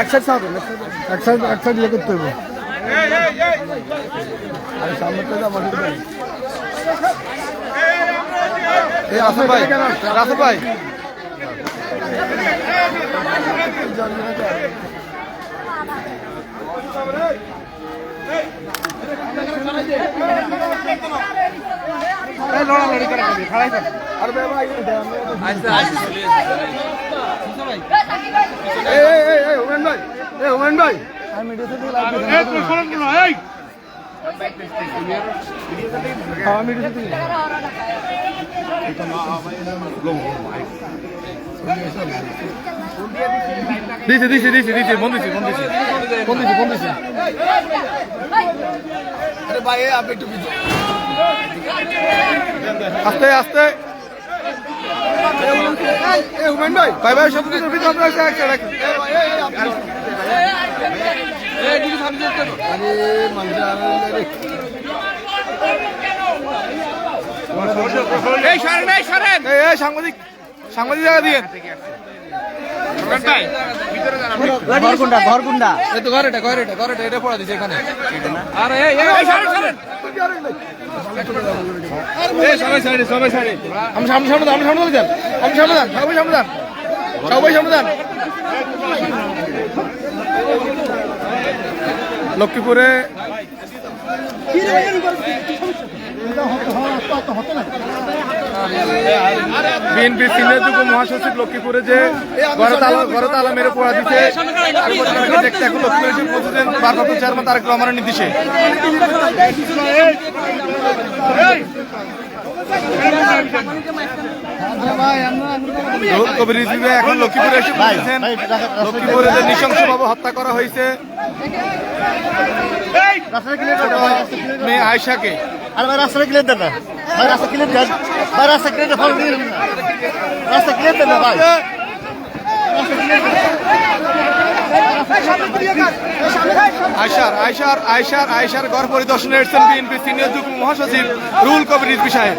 এক side south এক side এক সাইড ইয়ে করতে হবে আরে সামনে তো যাব এই রাসেল ভাই রাসেল ভাই এই এই এই দিছি দিছি দিছি দিছি বন্ধ দিছি বন্ধ দিছি বন্ধ দিছি বন্ধ দিছি আরে আস্তে আস্তে। হুমেন ভাই ভাই ভাই সব কিছু সাংবাদিক সাংবাদিক জায়গা দিয়ে ঘর কোনটা ঘর কোনটা এই তো এটা ঘর দিছে এখানে আরে এই এই সবাই সবাই আমি সামনে সামনে সামনে আমি সবাই সবাই লক্ষ্মীপুরে বিএনপি সিনিয়র যুগ্ম মহাসচিব লক্ষ্মীপুরে যে ঘরে তালা মেরে পড়া দিতে দেখতে এখন লক্ষ্মীপুরে এসে পৌঁছেছেন ভারপ্রাপ্ত চেয়ারম্যান তারেক রহমানের নির্দেশে। কবির রিজভী এখন লক্ষ্মীপুরে এসে পৌঁছেছেন। লক্ষ্মীপুরে যে নৃশংসভাবে হত্যা করা হয়েছে মেয়ে আয়সাকে আরে ভাই রাস্তাটা ক্লিয়ার দেন রাস্তা ক্লিয়ার ভাই রাস্তা ক্লিয়ার ফল রাস্তা দেন না ভাই আয়সার আয়সার আয়সার আয়সার গড় পরিদর্শনে এসেছেন বিএনপি সিনিয়র যুগ্ম মহাসচিব রুহুল কবির রিজভী সাহেব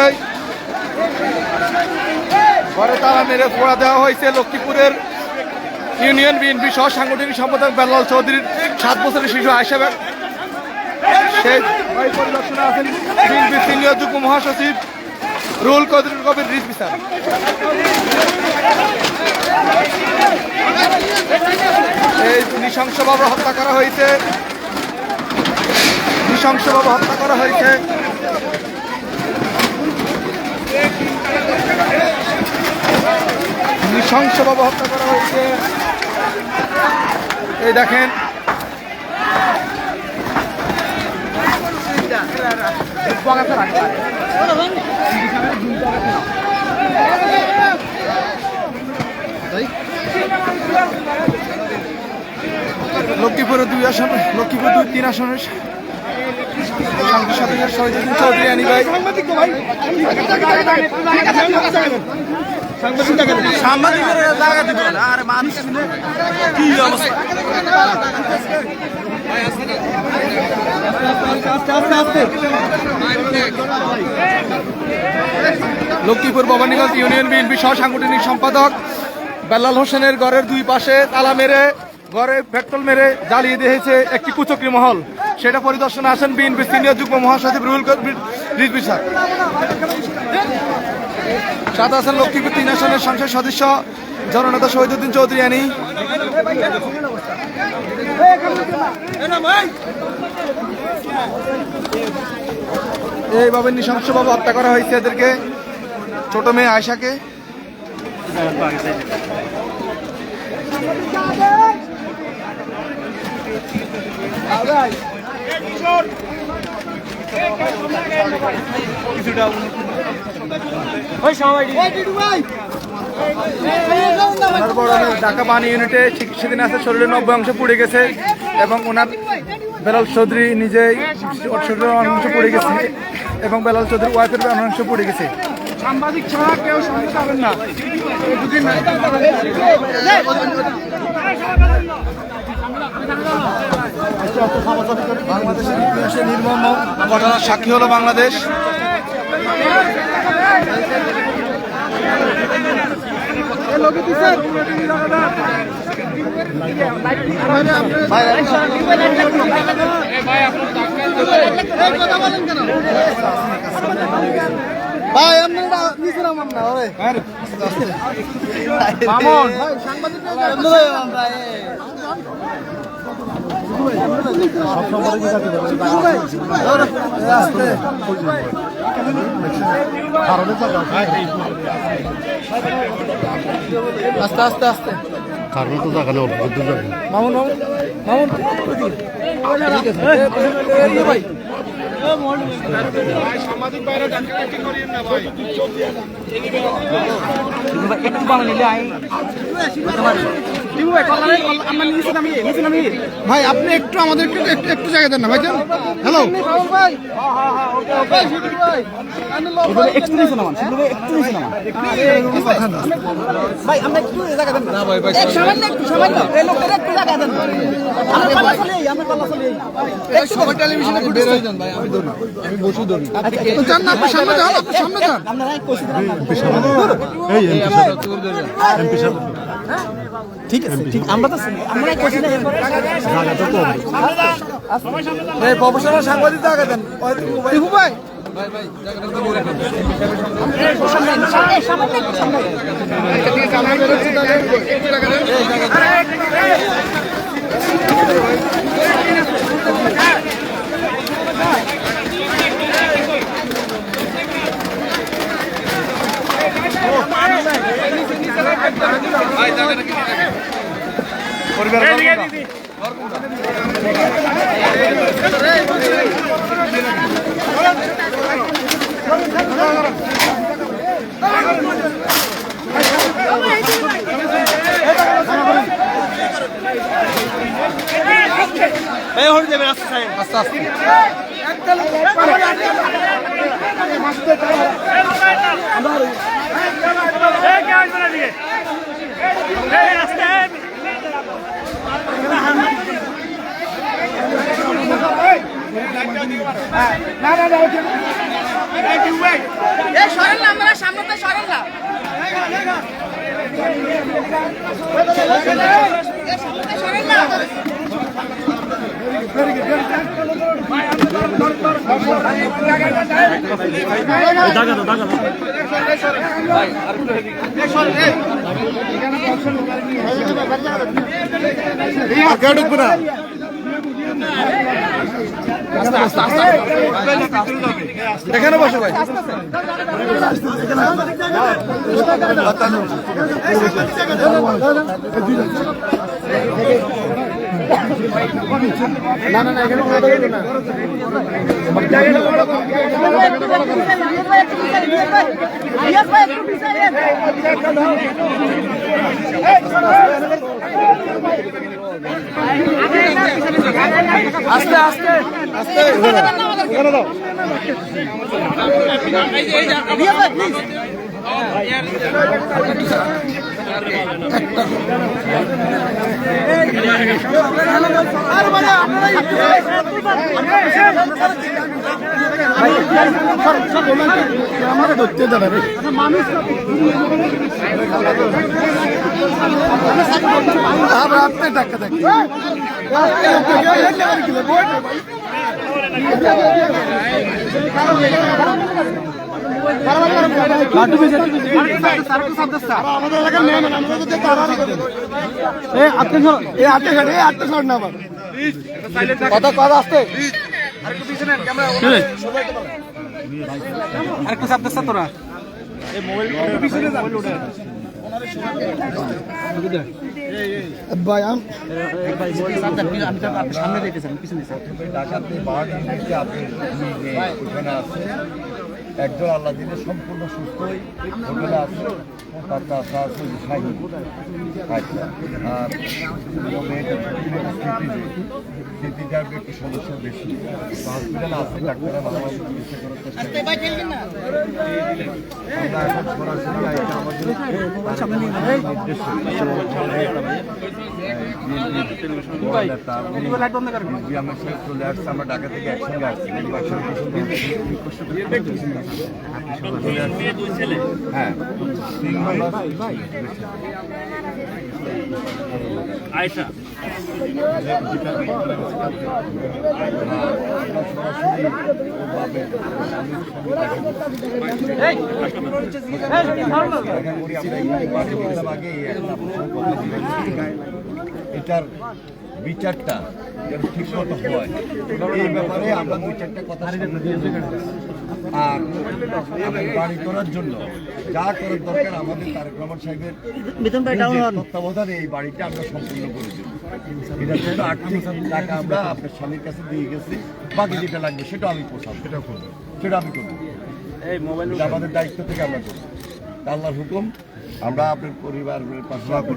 এই ঘরে তালা মেরে পোড়া দেওয়া হয়েছে লক্ষ্মীপুরের ইউনিয়ন বিএনপি সহ সাংগঠনিক সম্পাদক বেলাল চৌধুরীর সাত বছরের শিশু আয়সা সেই পরিদর্শনে আছেন সিনিয়র যুগ্ম মহাসচিব রুল কবির কবির রিজভি স্যার। এই নৃশংসভাবে হত্যা করা হয়েছে। নৃশংসভাবে হত্যা করা হয়েছে। নৃশংসভাবে হত্যা করা হয়েছে। এই দেখেন। লক্ষ্মীপুরের দুই আসনে লক্ষ্মীপুর দুই তিন আসনের শহীদুদ্দিন চৌধুরী আনি ভাই সাংবাদিকের জায়গা দিবে না আর মানুষ কি অবস্থা? লক্ষ্মীপুর ভবানীগঞ্জ ইউনিয়ন বিএনপি সহ সাংগঠনিক সম্পাদক বেলাল হোসেনের ঘরের দুই পাশে তালা মেরে ঘরে পেট্রোল মেরে জ্বালিয়ে দিয়েছে একটি কুচক্রি মহল। সেটা পরিদর্শনে আসেন বিএনপি সিনিয়র যুগ্ম মহাসচিব রুহুল রিজভী স্যার। সাদা হাসান লক্ষ্মীপুর তিন আসনের সংসদ সদস্য, জননেতা শহীদুদ্দিন চৌধুরী আনি। এইভাবে নৃশংসভাবে হত্যা করা হয়েছে এদেরকে, ছোট মেয়ে আয়সাকে ঢাকা পানি ইউনিটে চিকিৎসাধীন আছে, শরীরের নব্বই অংশ পুড়ে গেছে এবং ওনার বেলাল চৌধুরী নিজেই শরীরের অংশ পুড়ে গেছে এবং বেলাল চৌধুরী ওয়াইফের অংশ পুড়ে গেছে। সাংবাদিক ছাড়া কেউ পাবেন না। বাংলাদেশের ইতিহাসে নির্মম ঘটনার সাক্ষী হলো বাংলাদেশ। ভাই আপনি নিচে নামান না ওরে। মামন। সাংবাদিক আস্তে আস্তে আস্তে। কারণ তো নেই অল্প দূর যাবে মামুন মামুন মামুন। ঠিক আছে এ ভাই। ভাই আপনি একটু আমাদেরকে একটু একটু জায়গা দেন না ভাই হ্যালো হয়ে যান আপনি সামনে যান আপনি সামনে যান। আমরা ঠিক আছে ঠিক আমরা তো আমরা করছি না জায়গাটা তো এই প্রফেশনাল সাংবাদিক জায়গা দেন। টিপু ভাই। এই সরেন না আপনারা সামনেটা সরেন না এই সামনেটা সরেন না কে ঢুকবে না এখানে বসো ভাই। আস্তে আস্তে আস্তে ধরতে দেবে রে আমরা আপনি টাকা দেখি আমাদের এলাকার মেয়ে মানে আমাদের দেখতে আড়াআড়ি করে এ আপনি সর এ কথা কথা আসতে আরেকটু চাপ দিস তোরা ভাই আম প্রথমে ডাকাতে বাড়ি একজন আল্লাহ দিলে সম্পূর্ণ সুস্থই ওখানে আছে তার চাষা আছে শাহিন আচ্ছা আর মেয়েটা স্মৃতিটার একটু সমস্যা বেশি। হসপিটালে আছে ডাক্তাররা ভালোভাবে চিকিৎসা করার চেষ্টা। আমরা এখন সরাসরি আইটা আমাদের মিউজিয়ামের চলে আসছে আমরা ঢাকা থেকে একসঙ্গে আসছি। হ্যাঁ। আয়সা এটার বিচারটা ঠিক মতো হয়। এই ব্যাপারে আমরা দুই চারটা কথা। আর বাড়ি করার জন্য যা করার দরকার আমাদের তারেক রহমান সাহেবের তত্ত্বাবধানে এই বাড়িটা আমরা সম্পূর্ণ করে দেবো। এটার আর্থিক টাকা আমরা আপনার স্বামীর কাছে দিয়ে গেছি বাকি যেটা লাগবে সেটা আমি পোষাবো। সেটা করব। সেটা আমি করব। এটা আমাদের দায়িত্ব থেকে আমরা করব। আল্লাহর হুকুম। আমরা আপনার পরিবারের পাশে আপনার